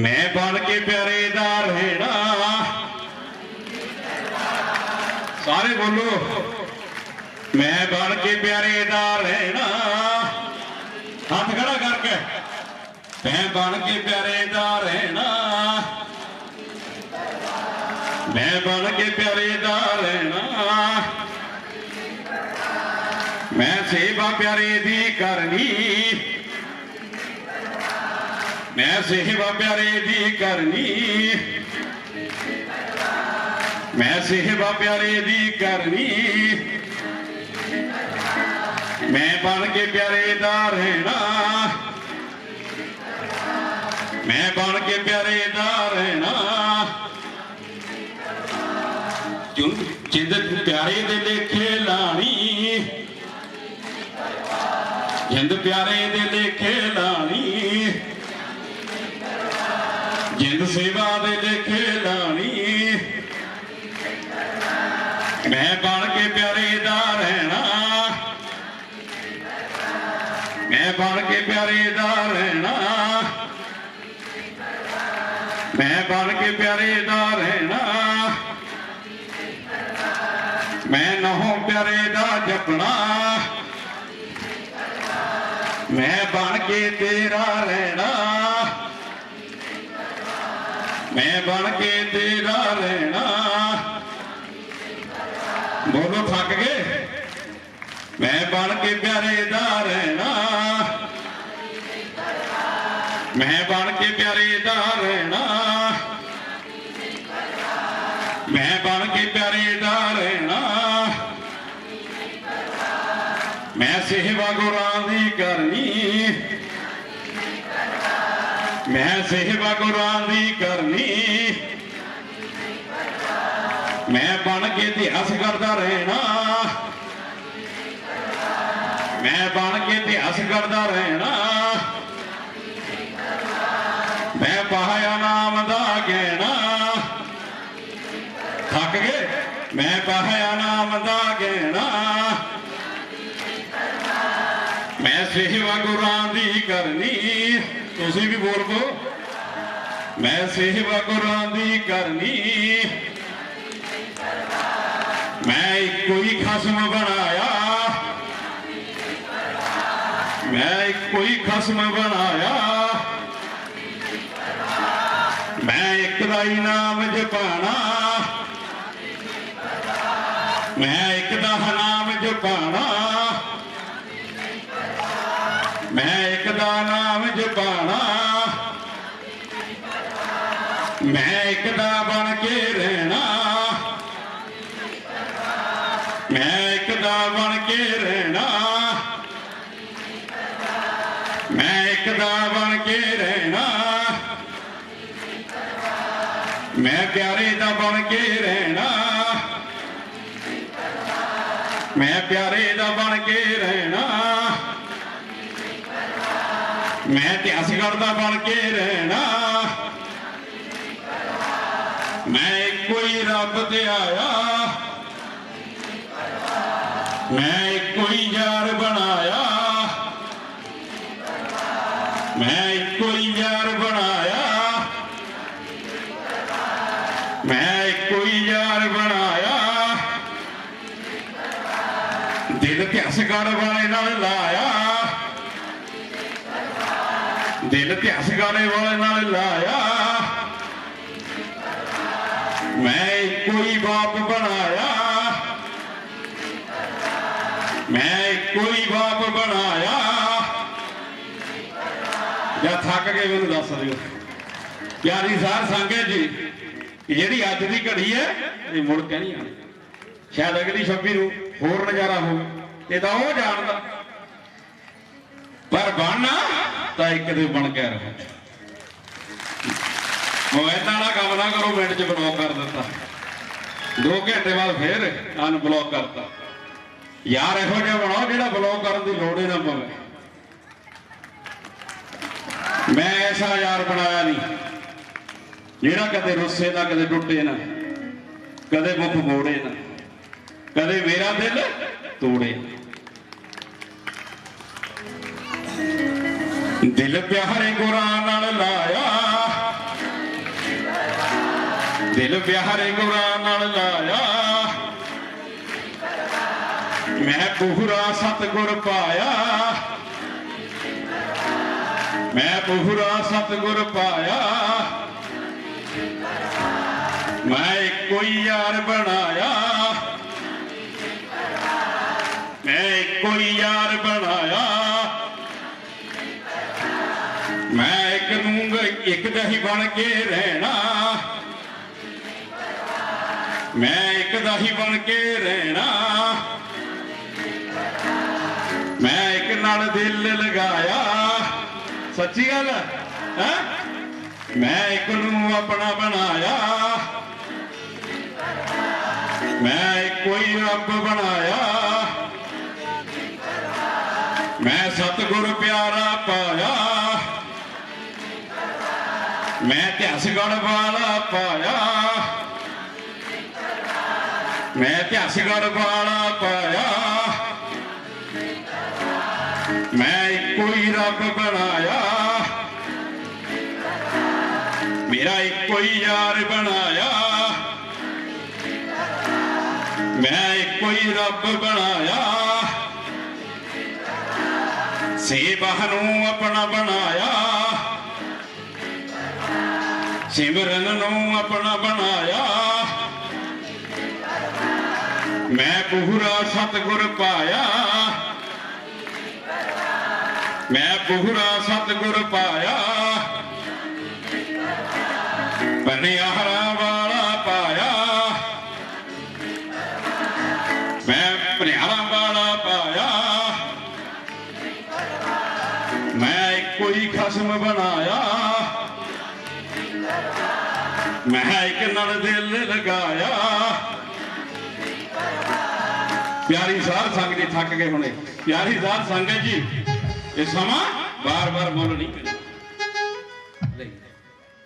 ਮੈਂ ਬਣ ਕੇ ਪਿਆਰੇ ਦਾ ਰਹਿਣਾ। ਸਾਰੇ ਬੋਲੋ, ਮੈਂ ਬਣ ਕੇ ਪਿਆਰੇ ਦਾ ਰਹਿਣਾ। ਹੱਥ ਖੜਾ ਕਰਕੇ, ਮੈਂ ਬਣ ਕੇ ਪਿਆਰੇ ਦਾ ਰਹਿਣਾ। ਮੈਂ ਬਣ ਕੇ ਪਿਆਰੇ ਦਾ ਰਹਿਣਾ। ਮੈਂ ਸੇਵਾ ਪਿਆਰੇ ਦੀ ਕਰਨੀ। ਮੈਂ ਸੇਵਾ ਪਿਆਰੇ ਦੀ ਕਰਨੀ। ਮੈਂ ਸੇਵਾ ਪਿਆਰੇ ਦੀ ਕਰਨੀ। ਮੈਂ ਬਣ ਕੇ ਪਿਆਰੇ ਦਾ ਰਹਿਣਾ। ਮੈਂ ਬਣ ਕੇ ਪਿਆਰੇ ਦਾ ਰਹਿਣਾ। ਜਿੰਦ ਪਿਆਰੇ ਦੇ ਲੇਖੇ ਲਾਣੀ। ਜਿੰਦ ਪਿਆਰੇ ਦੇ ਲੇਖੇ ਲਾਣੀ। ਜਿੰਦ ਸੇਵਾ ਦੇ ਲੇਖੇ ਲਾਣੀ ਮੈਂ ਬਣ ਕੇ ਪਿਆਰੇ ਦਾ ਰਹਿਣਾ। ਮੈਂ ਬਣ ਕੇ ਪਿਆਰੇ ਦਾ ਰਹਿਣਾ। ਮੈਂ ਬਣ ਕੇ ਪਿਆਰੇ ਦਾ ਰਹਿਣਾ। ਮੈਂ ਨਹੋ ਪਿਆਰੇ ਦਾ ਜਪਣਾ। ਮੈਂ ਬਣ ਕੇ ਤੇਰਾ ਰਹਿਣਾ। ਮੈਂ ਬਣ ਕੇ ਤੇਰਾ ਰਹਿਣਾ। ਬੋਲੋ, ਥੱਕ ਗਏ? ਮੈਂ ਬਣ ਕੇ ਪਿਆਰੇ ਦਾ ਰਹਿਣਾ। ਮੈਂ ਬਣ ਕੇ ਪਿਆਰੇ ਦਾ ਰਹਿਣਾ। ਮੈਂ ਬਣ ਕੇ ਪਿਆਰੇ ਦਾ ਰਹਿਣਾ। ਮੈਂ ਸੇਵਾ ਗੁਰਾਂ ਦੀ ਕਰਨੀ। ਮੈਂ ਸੇਵਾ ਗੁਰਾਂ ਦੀ ਮੈਂ ਬਣ ਕੇ ਇਤਿਹਾਸ ਕਰਦਾ ਰਹਿਣਾ। ਮੈਂ ਬਣ ਕੇ ਇਤਿਹਾਸ ਕਰਦਾ ਰਹਿਣਾ। ਮੈਂ ਪਾਇਆ ਨਾਮ ਦਾ ਗਹਿਣਾ। ਥੱਕ ਗਏ? ਮੈਂ ਪਾਇਆ ਨਾਮ ਦਾ ਗਹਿਣਾ। ਮੈਂ ਸੇਵਾ ਗੁਰਾਂ ਦੀ ਕਰਨੀ। ਤੁਸੀਂ ਵੀ ਬੋਲ ਪੋ ਮੈਂ ਸੇਵਾ ਗੁਰਾਂ ਦੀ ਕਰਨੀ। ਮੈਂ ਇੱਕੋ ਹੀ ਖਸਮ ਬਣਾਇਆ। ਮੈਂ ਇੱਕੋ ਹੀ ਖਸਮ ਬਣਾਇਆ। ਮੈਂ ਇੱਕ ਦਾ ਹੀ ਨਾਮ ਜਪਾਣਾ। ਮੈਂ ਇੱਕ ਦਾ ਨਾਮ ਜਪਾਣਾ। ਮੈਂ ਇੱਕ ਦਾ ਨਾਮ ਜਪਾਣਾ। ਮੈਂ ਇੱਕ ਦਾ ਬਣ ਕੇ ਰਹਿਣਾ। ਮੈਂ ਇੱਕ ਦਾ ਬਣ ਕੇ ਰਹਿਣਾ। ਮੈਂ ਪਿਆਰੇ ਦਾ ਬਣ ਕੇ ਰਹਿਣਾ। ਮੈਂ ਪਿਆਰੇ ਦਾ ਬਣ ਕੇ ਰਹਿਣਾ। ਮੈਂ ਇਤਿਹਾਸਗੜ ਦਾ ਬਣ ਕੇ ਰਹਿਣਾ। ਮੈਂ ਇੱਕੋ ਹੀ ਰੱਬ ਤੇ ਆਇਆ। ਮੈਂ ਇੱਕੋ ਹੀ ਯਾਰ ਬਣਾਇਆ। ਮੈਂ ਇੱਕੋ ਹੀ ਯਾਰ ਬਣਾਇਆ। ਮੈਂ ਇੱਕੋ ਹੀ ਯਾਰ ਬਣਾਇਆ। ਦਿਲ ਇਤਿਹਾਸਗੜ ਵਾਲੇ ਨਾਲ ਲਾਇਆ। ਦਿਲ ਇਤਿਹਾਸਗਾਲੇ ਵਾਲੇ ਨਾਲ ਲਾਇਆ। ਮੈਂ ਇੱਕੋ ਹੀ ਬਾਪ ਬਣਾਇਆ। ਮੈਂ ਥੱਕ ਗਏ ਮੈਨੂੰ ਦੱਸ ਦਿਓ। ਪਿਆਰੀ ਸਾਰ ਸੰਗਤ ਜੀ। ਜਿਹੜੀ ਅੱਜ ਦੀ ਘੜੀ ਹੈ, ਇਹ ਮੁੜ ਕੇ ਨਹੀਂ ਆਣੀ ਸ਼ਾਇਦ ਅਗਲੀ 26 ਨੂੰ ਹੋਰ ਨਜ਼ਾਰਾ ਹੋਵੇ। ਇਹ ਤਾਂ ਉਹ ਜਾਣਦਾ। ਪਰ ਬਣਨਾ ਤਾਂ ਇੱਕ ਦੇ ਬਣ ਕੇ ਰਹੋ। ਮੋਬਾਈਲਾਂ ਵਾਲਾ ਕੰਮ ਨਾ ਕਰੋ, ਮਿੰਟ 'ਚ ਬਲੌਕ ਕਰ ਦਿੱਤਾ। 2 ਘੰਟੇ ਬਾਅਦ ਫੇਰ ਅਨਬਲੌਕ ਕਰਤਾ। ਯਾਰ ਇਹੋ ਜਿਹਾ ਬਣਾਓ ਜਿਹੜਾ ਬਲੌਕ ਕਰਨ ਦੀ ਲੋੜ ਹੀ ਨਾ ਪਵੇ। ਮੈਂ ਐਸਾ ਯਾਰ ਬਣਾਇਆ ਨਹੀਂ। ਜਿਹੜਾ ਕਦੇ ਰੁੱਸੇ ਨਾ ਕਦੇ ਟੁੱਟੇ ਨਾ, ਕਦੇ ਮੁਖ ਮੋੜੇ ਨਾ, ਕਦੇ ਮੇਰਾ ਦਿਲ ਤੋੜੇ ਨਾ। ਦਿਲ ਪਿਆਰੇ ਗੁਰਾਂ ਨਾਲ ਲਾਇਆ, ਦਿਲ ਪਿਆਰੇ ਗੁਰਾਂ ਨਾਲ ਲਾਇਆ। ਮੈਂ ਪੁਹਰਾ ਸਤਗੁਰ ਪਾਇਆ ਮੈਂ ਪੁਹਰਾ ਸਤਗੁਰ ਪਾਇਆ। ਮੈਂ ਇੱਕੋ ਹੀ ਯਾਰ ਬਣਾਇਆ। ਮੈਂ ਇੱਕੋ ਹੀ ਯਾਰ ਬਣਾਇਆ। ਮੈਂ ਇੱਕ ਨੂੰ ਇੱਕ ਦਾ ਹੀ ਬਣ ਕੇ ਰਹਿਣਾ। ਮੈਂ ਇੱਕ ਦਾ ਹੀ ਬਣ ਕੇ ਰਹਿਣਾ। ਮੈਂ ਇੱਕ ਨਾਲ ਦਿਲ ਲਗਾਇਆ। ਸੱਚੀ ਗੱਲ ਹੈ? ਮੈਂ ਇੱਕ ਨੂੰ ਆਪਣਾ ਬਣਾਇਆ। ਮੈਂ ਕੋਈ ਰੱਬ ਬਣਾਇਆ। ਮੈਂ ਸਤਿਗੁਰ ਪਿਆਰਾ ਪਾਇਆ। ਮੈਂ ਇਤਿਹਾਸਗੜ ਵਾਲਾ ਪਾਇਆ। ਮੈਂ ਇਤਿਹਾਸਗੜ ਵਾਲਾ ਪਾਇਆ। ਕੋਈ ਰੱਬ ਬਣਾਇਆ। ਮੇਰਾ ਇੱਕੋ ਹੀ ਯਾਰ ਬਣਾਇਆ। ਮੈਂ ਇੱਕੋ ਹੀ ਰੱਬ ਬਣਾਇਆ। ਸੇਵਹ ਨੂੰ ਆਪਣਾ ਬਣਾਇਆ। ਸਿਮਰਨ ਨੂੰ ਆਪਣਾ ਬਣਾਇਆ। ਮੈਂ ਪੂਰਾ ਸਤਗੁਰ ਪਾਇਆ। ਮੈਂ ਪੂਰਾ ਸਤਗੁਰ ਪਾਇਆ। ਪਨਿਆਰਾ ਵਾਲਾ ਪਾਇਆ। ਮੈਂ ਪਨਿਆਰਾ ਵਾਲਾ ਪਾਇਆ। ਮੈਂ ਇੱਕੋ ਹੀ ਖਸਮ ਬਣਾਇਆ। ਮੈਂ ਇੱਕ ਨਾਲ ਦਿਲ ਲਗਾਇਆ। ਪਿਆਰੀ ਸਾਧ ਸੰਗ ਜੀ ਥੱਕ ਗਏ ਹੁਣੇ। ਪਿਆਰੀ ਸਾਧ ਸੰਗਤ ਜੀ। ਇਹ ਸਮਾਂ ਬਾਰ-ਬਾਰ ਮੁੱਲ ਨਹੀਂ ਪੈਂਦਾ।